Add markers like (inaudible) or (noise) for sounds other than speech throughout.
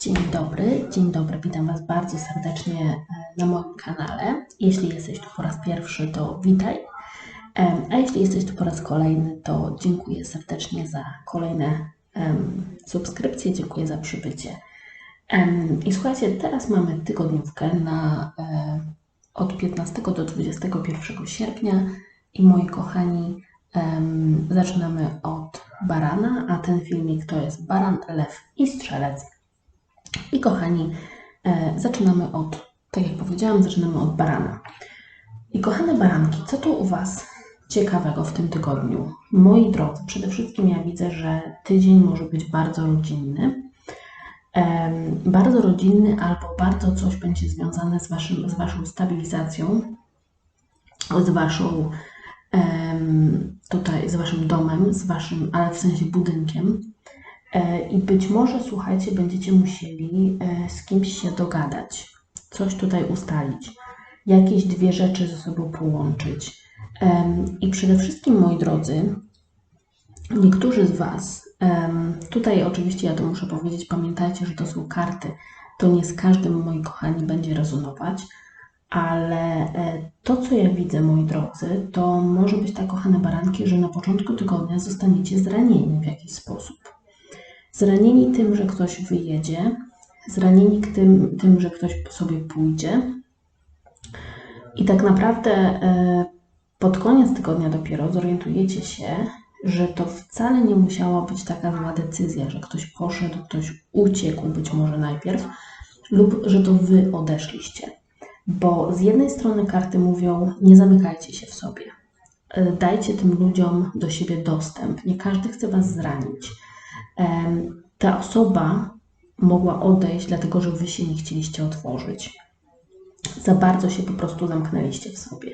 Dzień dobry, dzień dobry, witam Was bardzo serdecznie e, na moim kanale. Jeśli jesteś tu po raz pierwszy, to witaj. Em, A jeśli jesteś tu po raz kolejny, to dziękuję serdecznie za kolejne subskrypcje, dziękuję za przybycie. I słuchajcie, teraz mamy tygodniówkę na, e, od 15 do 21 sierpnia i moi kochani, zaczynamy od barana, a ten filmik to jest baran, lew i strzelec. I kochani, e, zaczynamy od, tak jak powiedziałam, zaczynamy od barana. I kochane baranki, co tu u Was ciekawego w tym tygodniu? Moi drodzy, przede wszystkim ja widzę, że tydzień może być bardzo rodzinny. Bardzo rodzinny albo bardzo coś będzie związane z, waszym, z Waszą stabilizacją, z Waszą tutaj, z Waszym domem, z Waszym, ale w sensie budynkiem. E, I być może, słuchajcie, będziecie musieli e, z kimś się dogadać, coś tutaj ustalić, jakieś dwie rzeczy ze sobą połączyć. I przede wszystkim, moi drodzy, niektórzy z Was, tutaj oczywiście ja to muszę powiedzieć, pamiętajcie, że to są karty, to nie z każdym, moi kochani, będzie rezonować, ale e, to, co ja widzę, moi drodzy, to może być tak, kochane baranki, że na początku tygodnia zostaniecie zranieni w jakiś sposób. Zranieni tym, że ktoś wyjedzie, zranieni tym, tym że ktoś sobie pójdzie. I tak naprawdę e, pod koniec tygodnia dopiero zorientujecie się, że to wcale nie musiała być taka zła decyzja, że ktoś poszedł, ktoś uciekł być może najpierw, lub że to wy odeszliście. Bo z jednej strony karty mówią, nie zamykajcie się w sobie. E, Dajcie tym ludziom do siebie dostęp. Nie każdy chce was zranić ta osoba mogła odejść, dlatego że wy się nie chcieliście otworzyć. Za bardzo się po prostu zamknęliście w sobie.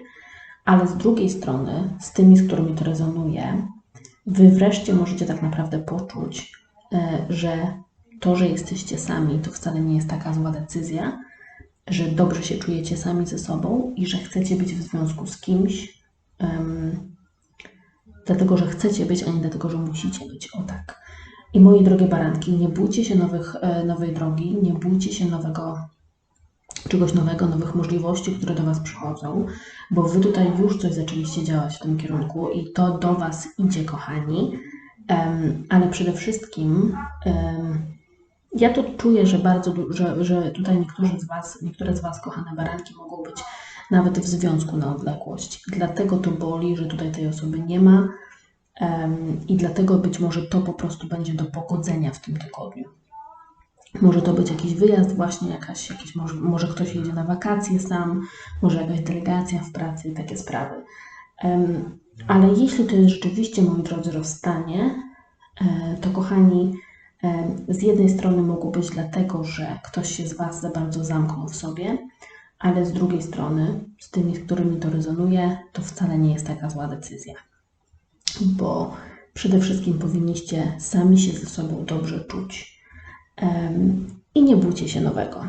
Ale z drugiej strony, z tymi, z którymi to rezonuje, wy wreszcie możecie tak naprawdę poczuć, e, że to, że jesteście sami, to wcale nie jest taka zła decyzja, że dobrze się czujecie sami ze sobą i że chcecie być w związku z kimś, em, dlatego że chcecie być, a nie dlatego, że musicie być. O tak. I moje drogie baranki, nie bójcie się nowych, e, nowej drogi, nie bójcie się nowego, czegoś nowego, nowych możliwości, które do Was przychodzą, bo Wy tutaj już coś zaczęliście działać w tym kierunku i to do Was idzie, kochani. Em, ale przede wszystkim em, ja to czuję, że bardzo, że, że tutaj niektórzy z Was, niektóre z Was, kochane baranki, mogą być nawet w związku na odległość. Dlatego to boli, że tutaj tej osoby nie ma. I dlatego być może to po prostu będzie do pogodzenia w tym tygodniu. Może to być jakiś wyjazd, właśnie jakaś, jakiś, może, może ktoś jedzie na wakacje sam, może jakaś delegacja w pracy takie sprawy. Ale jeśli to jest rzeczywiście, moi drodzy, rozstanie, e, to kochani, e, z jednej strony mogło być dlatego, że ktoś się z Was za bardzo zamknął w sobie, ale z drugiej strony, z tymi, z którymi to rezonuje, to wcale nie jest taka zła decyzja bo przede wszystkim powinniście sami się ze sobą dobrze czuć. I nie bójcie się nowego.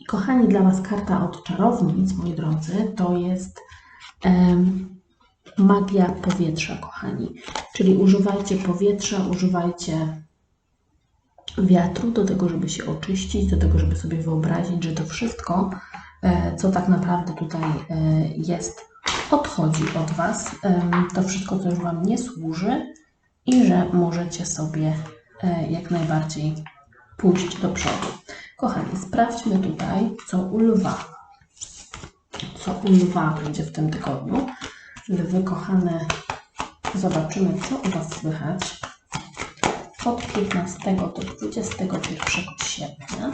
I kochani, dla Was karta od czarownic, moi drodzy, to jest magia powietrza, kochani. Czyli używajcie powietrza, używajcie wiatru do tego, żeby się oczyścić, do tego, żeby sobie wyobrazić, że to wszystko, e, co tak naprawdę tutaj e, jest, odchodzi od Was. To wszystko, co już Wam nie służy i że możecie sobie e, jak najbardziej pójść do przodu. Kochani, sprawdźmy tutaj, co u lwa. Co u lwa będzie w tym tygodniu. Lwy, kochane, zobaczymy, co u Was słychać od 15 do 21 sierpnia.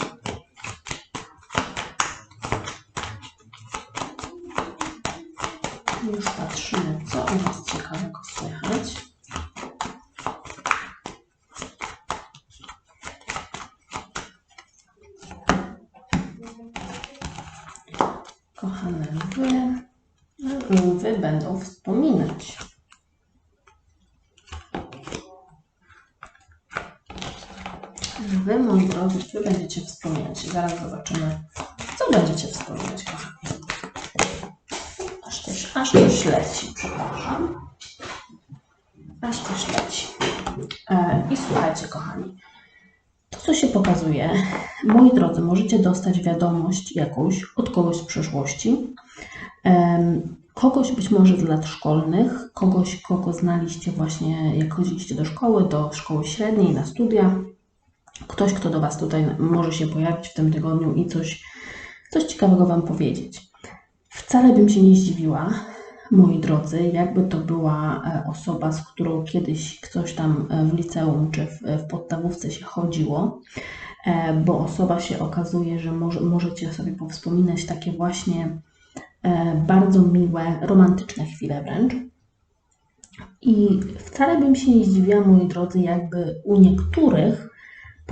Już patrzymy, co u Was ciekawego słychać. Kochane lwy, lwy będą wspominać. Wy, moi drodzy, wy będziecie wspominać. Zaraz zobaczymy, co będziecie wspominać, kochani. Aż też, aż też przepraszam. Aż też leci. E, I słuchajcie, kochani. To co się pokazuje? Moi drodzy, możecie dostać wiadomość jakąś od kogoś z przeszłości, kogoś być może z lat szkolnych, kogoś, kogo znaliście właśnie jak chodziliście do szkoły, do szkoły średniej, na studia. Ktoś, kto do Was tutaj może się pojawić w tym tygodniu i coś, coś ciekawego Wam powiedzieć. Wcale bym się nie zdziwiła, moi drodzy, jakby to była e, osoba, z którą kiedyś ktoś tam e, w liceum czy w, w podstawówce się chodziło, e, bo osoba się okazuje, że może, możecie sobie powspominać takie właśnie bardzo miłe, romantyczne chwile wręcz. I wcale bym się nie zdziwiła, moi drodzy, jakby u niektórych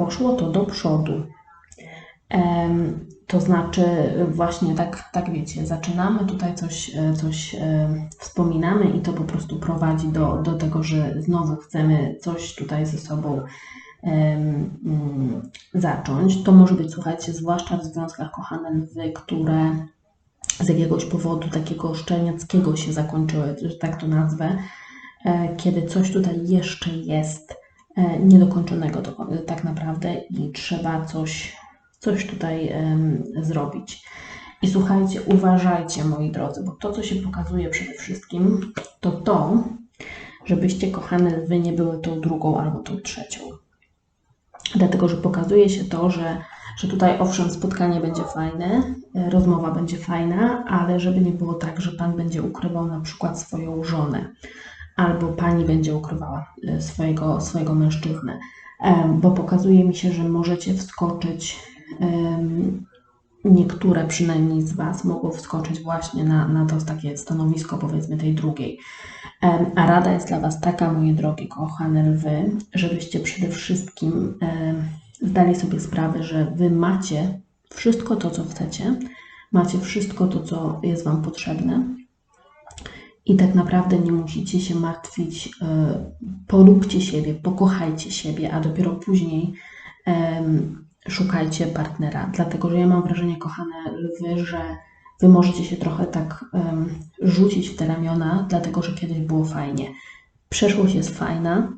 poszło to do przodu. To znaczy, właśnie tak, tak wiecie, zaczynamy tutaj coś, e, coś e, wspominamy i to po prostu prowadzi do, do tego, że znowu chcemy coś tutaj ze sobą um, zacząć. To może być, słuchajcie, zwłaszcza w związkach kochane lwy, które z jakiegoś powodu takiego szczeniackiego się zakończyły, że tak to nazwę, e, kiedy coś tutaj jeszcze jest niedokończonego tak naprawdę i trzeba coś coś tutaj zrobić. I słuchajcie, uważajcie, moi drodzy, bo to, co się pokazuje przede wszystkim, to to, żebyście, kochane lwy, nie były tą drugą albo tą trzecią. Dlatego, że pokazuje się to, że, że tutaj owszem, spotkanie będzie fajne, rozmowa będzie fajna, ale żeby nie było tak, że pan będzie ukrywał na przykład swoją żonę, albo pani będzie ukrywała e, swojego, swojego mężczyznę, bo pokazuje mi się, że możecie wskoczyć niektóre przynajmniej z Was mogą wskoczyć właśnie na, na to takie stanowisko, powiedzmy, tej drugiej. A rada jest dla Was taka, moje drogie, kochane lwy, żebyście przede wszystkim zdali sobie sprawę, że Wy macie wszystko to, co chcecie, macie wszystko to, co jest Wam potrzebne. I tak naprawdę nie musicie się martwić, e, polubcie siebie, pokochajcie siebie, a dopiero później szukajcie partnera. Dlatego, że ja mam wrażenie, kochane lwy, że wy możecie się trochę tak rzucić w te ramiona, dlatego, że kiedyś było fajnie. Przeszłość jest fajna,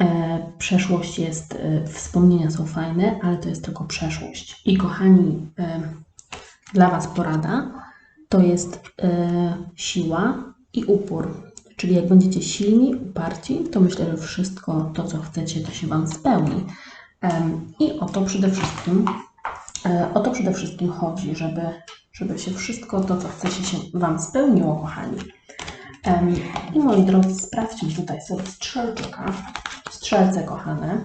e, przeszłość jest, e, wspomnienia są fajne, ale to jest tylko przeszłość. I kochani, dla Was porada to jest siła i upór. Czyli jak będziecie silni, uparci, to myślę, że wszystko to, co chcecie, to się Wam spełni. I o to przede wszystkim, e, o to przede wszystkim chodzi, żeby, żeby się wszystko to, co chcecie, się Wam spełniło, kochani. I moi drodzy, sprawdźmy tutaj sobie strzelczyka, strzelce kochane,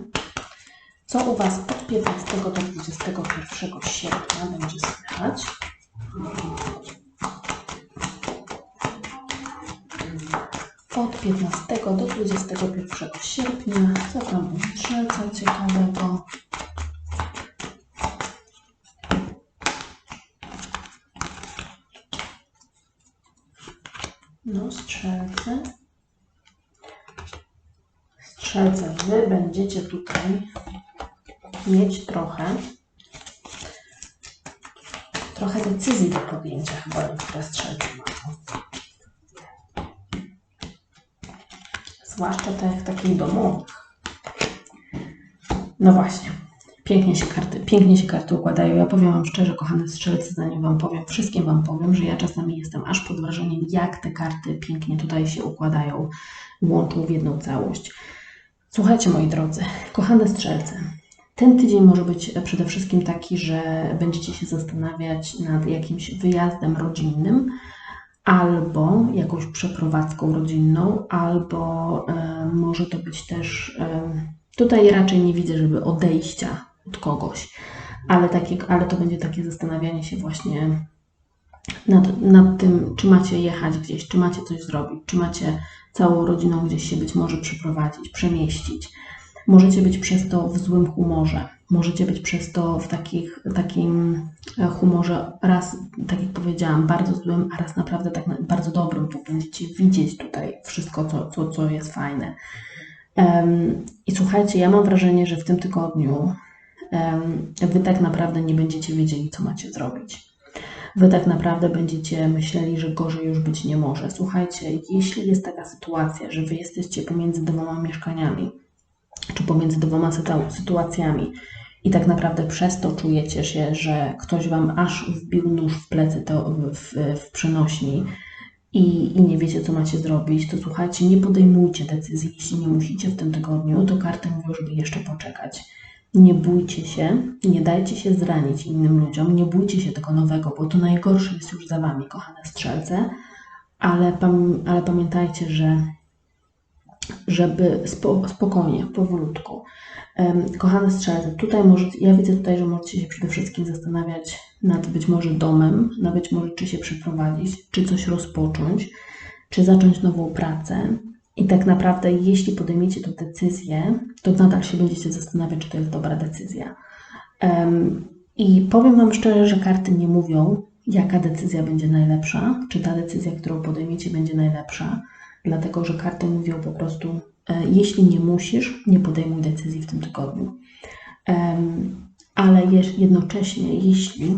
co u Was od 15 do 21 sierpnia będzie słychać. Od 15 do 21 sierpnia. U strzelca ciekawego? No, strzelce. Strzelce, wy będziecie tutaj mieć trochę trochę decyzji do podjęcia chyba niektóre strzelce mają. Zwłaszcza tych takich domowych. No właśnie, pięknie się karty, pięknie się karty układają. Ja powiem Wam szczerze, kochane strzelcy, zanim Wam powiem, wszystkim Wam powiem, że ja czasami jestem aż pod wrażeniem, jak te karty pięknie tutaj się układają, łączą w jedną całość. Słuchajcie, moi drodzy, kochane strzelce, ten tydzień może być przede wszystkim taki, że będziecie się zastanawiać nad jakimś wyjazdem rodzinnym, albo jakąś przeprowadzką rodzinną, albo e, może to być też. E, tutaj raczej nie widzę, żeby odejścia od kogoś, ale, takie, ale to będzie takie zastanawianie się właśnie nad, nad tym, czy macie jechać gdzieś, czy macie coś zrobić, czy macie całą rodziną gdzieś się być może przeprowadzić, przemieścić. Możecie być przez to w złym humorze Możecie być przez to w takich, takim e, humorze raz, tak jak powiedziałam, bardzo złym, a raz naprawdę tak bardzo dobrym, bo będziecie widzieć tutaj wszystko, co, co, co jest fajne. Um, I słuchajcie, ja mam wrażenie, że w tym tygodniu um, Wy tak naprawdę nie będziecie wiedzieli, co macie zrobić. Wy tak naprawdę będziecie myśleli, że gorzej już być nie może. Słuchajcie, jeśli jest taka sytuacja, że Wy jesteście pomiędzy dwoma mieszkaniami, czy pomiędzy dwoma sytuacjami, i tak naprawdę przez to czujecie się, że ktoś Wam aż wbił nóż w plecy to w, w, przenośni i, i nie wiecie, co macie zrobić, to słuchajcie, nie podejmujcie decyzji, jeśli nie musicie w tym tygodniu, to karty mówią, żeby jeszcze poczekać. Nie bójcie się, nie dajcie się zranić innym ludziom, nie bójcie się tego nowego, bo to najgorsze jest już za Wami, kochane strzelce, ale, ale pamiętajcie, że żeby spo, spokojnie, powolutku. Kochane strzelce, tutaj może, ja widzę tutaj, że możecie się przede wszystkim zastanawiać nad być może domem, nad być może czy się przeprowadzić, czy coś rozpocząć, czy zacząć nową pracę. I tak naprawdę, jeśli podejmiecie tę decyzję, to nadal się będziecie zastanawiać, czy to jest dobra decyzja. I powiem Wam szczerze, że karty nie mówią, jaka decyzja będzie najlepsza, czy ta decyzja, którą podejmiecie, będzie najlepsza, dlatego że karty mówią po prostu, e, jeśli nie musisz, nie podejmuj decyzji w tym tygodniu. Ale jednocześnie, jeśli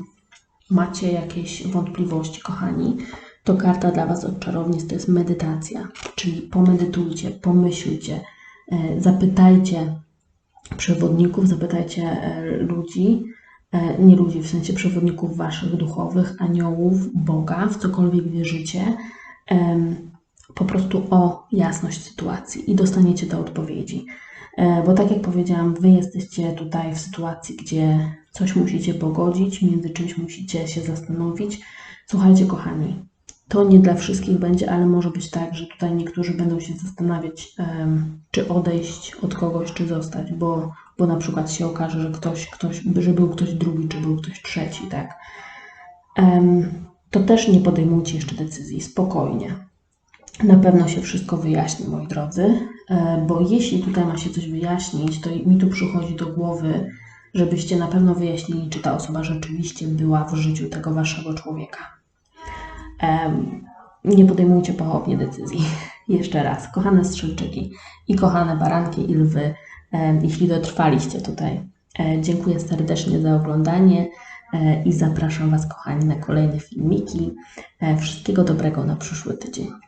macie jakieś wątpliwości, kochani, to karta dla Was od czarownic to jest medytacja, czyli pomedytujcie, pomyślcie, e, zapytajcie przewodników, zapytajcie e, ludzi, nie ludzi, w sensie przewodników Waszych duchowych, aniołów, Boga, w cokolwiek wierzycie, po prostu o jasność sytuacji i dostaniecie te odpowiedzi. E, Bo tak jak powiedziałam, Wy jesteście tutaj w sytuacji, gdzie coś musicie pogodzić, między czymś musicie się zastanowić. Słuchajcie, kochani, to nie dla wszystkich będzie, ale może być tak, że tutaj niektórzy będą się zastanawiać, czy odejść od kogoś, czy zostać, bo, bo na przykład się okaże, że ktoś, ktoś, że był ktoś drugi, czy był ktoś trzeci, tak. To też nie podejmujcie jeszcze decyzji, spokojnie. Na pewno się wszystko wyjaśni, moi drodzy, e, bo jeśli tutaj ma się coś wyjaśnić, to mi tu przychodzi do głowy, żebyście na pewno wyjaśnili, czy ta osoba rzeczywiście była w życiu tego waszego człowieka. Nie podejmujcie pochopnie decyzji. (laughs) Jeszcze raz, kochane strzelczyki i kochane baranki i lwy, jeśli dotrwaliście tutaj, e, dziękuję serdecznie za oglądanie e, i zapraszam Was, kochani, na kolejne filmiki. Wszystkiego dobrego na przyszły tydzień.